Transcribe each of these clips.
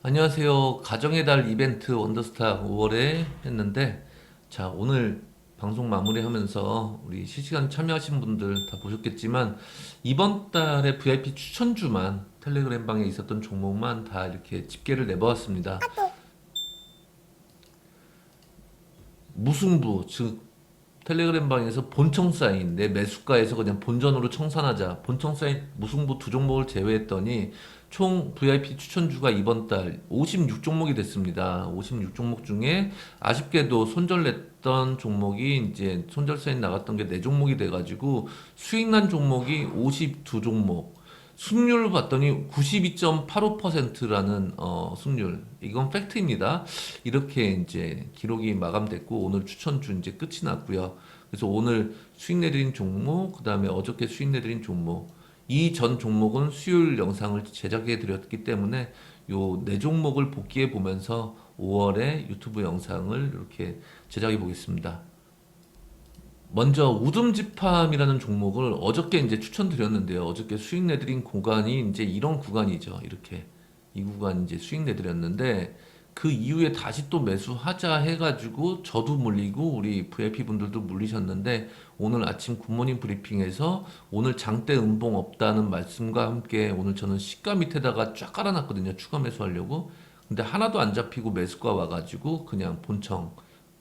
안녕하세요. 가정의 달 이벤트 원더스타 5월에 했는데, 자, 오늘 방송 마무리하면서 우리 실시간 참여하신 분들 다 보셨겠지만, 이번 달에 VIP 추천주만 텔레그램 방에 있었던 종목만 다 이렇게 집계를 내보았습니다. 무승부, 즉, 텔레그램 방에서 본청 사인, 내 매수가에서 그냥 본전으로 청산하자. 본청 사인 무승부 두 종목을 제외했더니 총 VIP 추천주가 이번 달 56종목이 됐습니다. 56종목 중에 아쉽게도 손절냈던 종목이 이제 손절 사인 나갔던 게 4종목이 돼가지고 수익 난 종목이 52종목. 승률을 봤더니 92.85%라는 어, 승률. 이건 팩트입니다. 이렇게 이제 기록이 마감됐고 오늘 추천주 이제 끝이 났고요. 그래서 오늘 수익 내드린 종목, 그다음에 어저께 수익 내드린 종목, 이 전 종목은 수요일 영상을 제작해 드렸기 때문에 요 네 종목을 복귀해 보면서 5월에 유튜브 영상을 이렇게 제작해 보겠습니다. 먼저 우듬지팜이라는 종목을 어저께 이제 추천드렸는데요. 어저께 수익 내드린 구간이 이제 이런 구간이죠. 이렇게 이 구간 이제 수익 내드렸는데 그 이후에 다시 또 매수하자 해가지고 저도 물리고 우리 VIP 분들도 물리셨는데 오늘 아침 굿모닝 브리핑에서 오늘 장대 음봉 없다는 말씀과 함께 오늘 저는 시가 밑에다가 쫙 깔아놨거든요. 추가 매수하려고. 근데 하나도 안 잡히고 매수가 와가지고 그냥 본청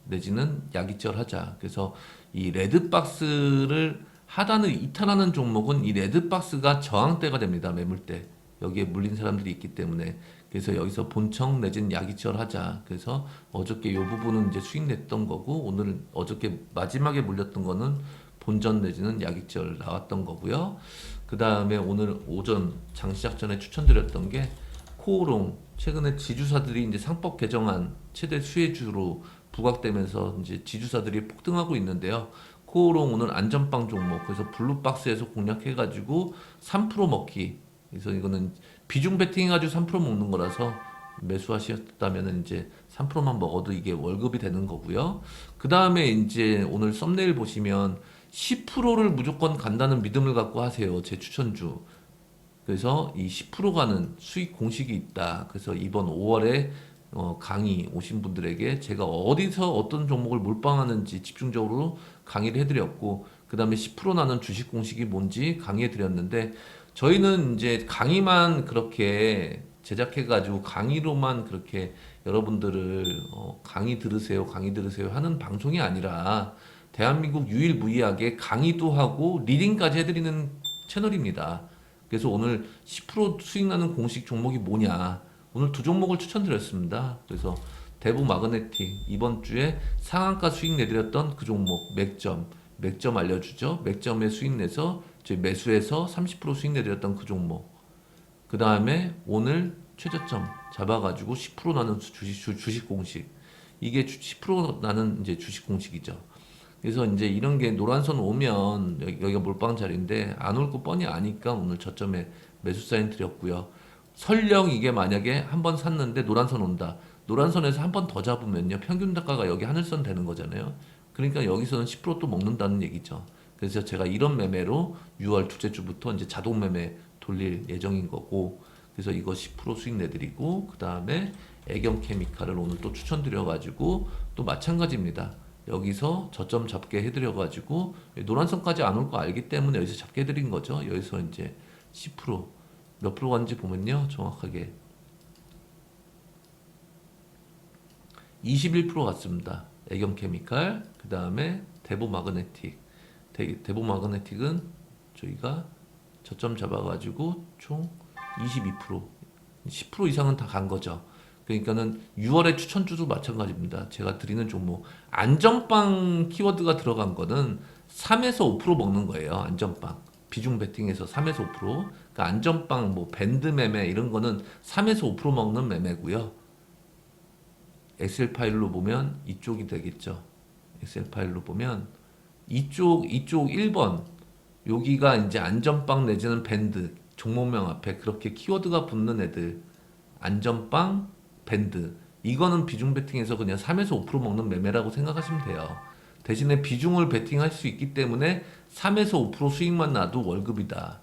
내지는 야기절 하자. 그래서 이 레드박스를 하단을 이탈하는 종목은 이 레드박스가 저항대가 됩니다. 매물대. 여기에 물린 사람들이 있기 때문에 그래서 여기서 본청 내지는 야기절 하자. 그래서 어저께 요 부분은 이제 수익 냈던 거고 오늘 어저께 마지막에 물렸던 거는 본전 내지는 야기절 나왔던 거고요. 그 다음에 오늘 오전 장 시작 전에 추천드렸던 게 코오롱 최근에 지주사들이 이제 상법 개정안 최대 수혜주로 부각되면서 이제 지주사들이 폭등하고 있는데요. 코오롱 오늘 안전빵 종목 그래서 블루박스에서 공략해가지고 3% 먹기 그래서 이거는 비중 베팅 해가지고 3% 먹는 거라서 매수하셨다면 이제 3%만 먹어도 이게 월급이 되는 거고요. 그 다음에 이제 오늘 썸네일 보시면 10%를 무조건 간다는 믿음을 갖고 하세요. 제 추천주. 그래서 이 10% 가는 수익 공식이 있다. 그래서 이번 5월에 어, 강의 오신 분들에게 제가 어디서 어떤 종목을 몰빵하는지 집중적으로 강의를 해드렸고 그 다음에 10% 나는 주식 공식이 뭔지 강의해 드렸는데 저희는 이제 강의만 그렇게 제작해 가지고 강의로만 그렇게 여러분들을 어, 강의 들으세요, 강의 들으세요 하는 방송이 아니라 대한민국 유일무이하게 강의도 하고 리딩까지 해드리는 채널입니다. 그래서 오늘 10% 수익 나는 공식 종목이 뭐냐? 오늘 두 종목을 추천드렸습니다. 그래서 대부 마그네틱 이번 주에 상한가 수익 내드렸던 그 종목 맥점 맥점 알려주죠. 맥점에 수익 내서 저희 매수해서 30% 수익 내드렸던 그 종목. 그 다음에 오늘 최저점 잡아가지고 10% 나는 주식 주- 주식 공식 이게 주- 10% 나는 이제 주식 공식이죠. 그래서 이제 이런 게 노란선 오면 여기, 여기 가 몰빵 자리인데 안 올 거 뻔히 아니까 오늘 저점에 매수 사인 드렸고요. 설령 이게 만약에 한 번 샀는데 노란선 온다. 노란선에서 한 번 더 잡으면요. 평균 단가가 여기 하늘선 되는 거잖아요. 그러니까 여기서는 10%또 먹는다는 얘기죠. 그래서 제가 이런 매매로 6월 둘째 주부터 이제 자동 매매 돌릴 예정인 거고 그래서 이거 10% 수익 내드리고 그 다음에 애경 케미칼을 오늘 또 추천드려가지고 또 마찬가지입니다. 여기서 저점 잡게 해드려가지고 노란선까지 안 올 거 알기 때문에 여기서 잡게 해드린 거죠. 여기서 이제 10% 몇 프로 간지 보면요 정확하게 21% 갔습니다. 애경 케미칼 그 다음에 대보 마그네틱 대, 대보 마그네틱은 저희가 저점 잡아가지고 총 22% 10% 이상은 다 간 거죠. 그러니까는 6월의 추천주도 마찬가지입니다. 제가 드리는 종목 안전빵 키워드가 들어간 거는 3에서 5% 먹는 거예요. 안전빵 비중 베팅에서 3에서 5%. 그러니까 안전빵 뭐 밴드 매매 이런 거는 3에서 5% 먹는 매매고요. 엑셀 파일로 보면 이쪽이 되겠죠. 엑셀 파일로 보면 이쪽 이쪽 1번 여기가 이제 안전빵 내지는 밴드 종목명 앞에 그렇게 키워드가 붙는 애들 안전빵 밴드 이거는 비중 베팅에서 그냥 3에서 5% 먹는 매매라고 생각하시면 돼요. 대신에 비중을 베팅할 수 있기 때문에 3에서 5% 수익만 나도 월급이다.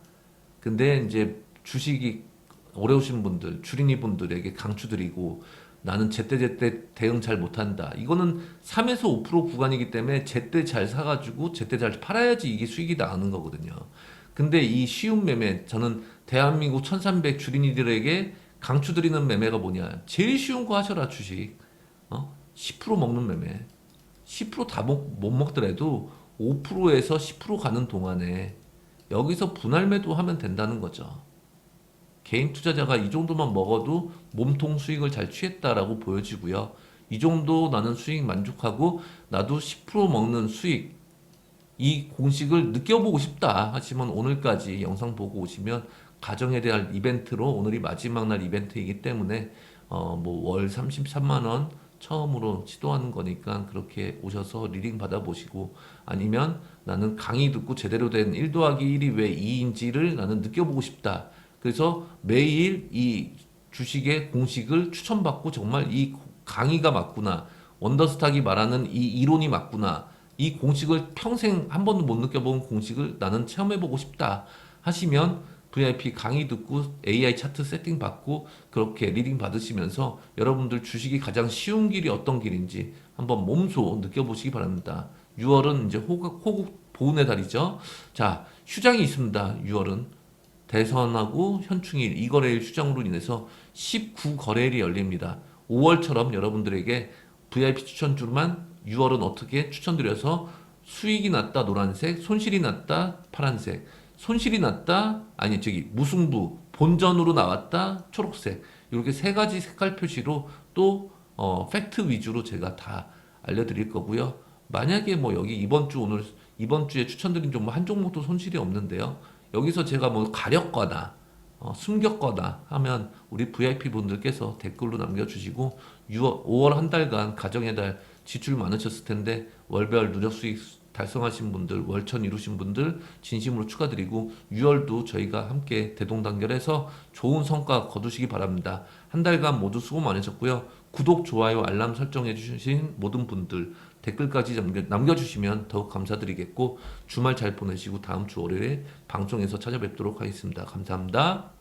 근데 이제 주식이 오신 분들, 주린이 분들에게 강추드리고 나는 제때제때 대응 잘 못한다. 이거는 3에서 5% 구간이기 때문에 제때 잘 사가지고 제때 잘 팔아야지 이게 수익이 나는 거거든요. 근데 이 쉬운 매매, 저는 대한민국 1300 주린이들에게 강추드리는 매매가 뭐냐. 제일 쉬운 거 하셔라, 주식. 어? 10% 먹는 매매. 10%다 못 먹더라도 5%에서 10% 가는 동안에 여기서 분할 매도하면 된다는 거죠. 개인 투자자가 이 정도만 먹어도 몸통 수익을 잘 취했다라고 보여지고요. 이 정도 나는 수익 만족하고 나도 10% 먹는 수익 이 공식을 느껴보고 싶다 하시면 오늘까지 영상 보고 오시면 가정에 대한 이벤트로 오늘이 마지막 날 이벤트이기 때문에 어 뭐 월 33만 원 처음으로 시도하는 거니까 그렇게 오셔서 리딩 받아보시고 아니면 나는 강의 듣고 제대로 된 1 더하기 1이 왜 2인지를 나는 느껴보고 싶다. 그래서 매일 이 주식의 공식을 추천받고 정말 이 강의가 맞구나. 원더스탁이 말하는 이 이론이 맞구나. 이 공식을 평생 한 번도 못 느껴본 공식을 나는 체험해보고 싶다. 하시면 VIP 강의 듣고 AI 차트 세팅 받고 그렇게 리딩 받으시면서 여러분들 주식이 가장 쉬운 길이 어떤 길인지 한번 몸소 느껴보시기 바랍니다. 6월은 이제 호국, 호국 보훈의 달이죠. 자, 휴장이 있습니다. 6월은. 대선하고 현충일, 이거래일 휴장으로 인해서 19거래일이 열립니다. 5월처럼 여러분들에게 VIP 추천주만 6월은 어떻게 추천드려서 수익이 났다 노란색, 손실이 났다 파란색, 손실이 났다 아니 저기 무승부 본전으로 나왔다 초록색 이렇게 세 가지 색깔 표시로 또 어, 팩트 위주로 제가 다 알려드릴 거고요. 만약에 뭐 여기 이번 주 오늘 이번 주에 추천드린 종목 한 종목도 손실이 없는데요. 여기서 제가 뭐 가렸거나 어, 숨겼거나 하면 우리 VIP 분들께서 댓글로 남겨주시고 6월, 5월 한 달간 가정의 달 지출 많으셨을 텐데 월별 누적 수익 달성하신 분들, 월천 이루신 분들 진심으로 축하드리고 6월도 저희가 함께 대동단결해서 좋은 성과 거두시기 바랍니다. 한 달간 모두 수고 많으셨고요. 구독, 좋아요, 알람 설정해 주신 모든 분들 댓글까지 남겨, 남겨주시면 더욱 감사드리겠고 주말 잘 보내시고 다음 주 월요일에 방송에서 찾아뵙도록 하겠습니다. 감사합니다.